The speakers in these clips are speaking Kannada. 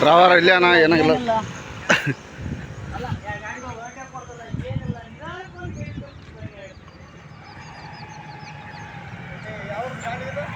ಡ್ರೈವರ್ ಇಲ್ಲ ಅಣ್ಣ ಏನಾಗಿಲ್ಲ. ಈ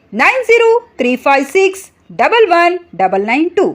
nine zero three five six double one double nine two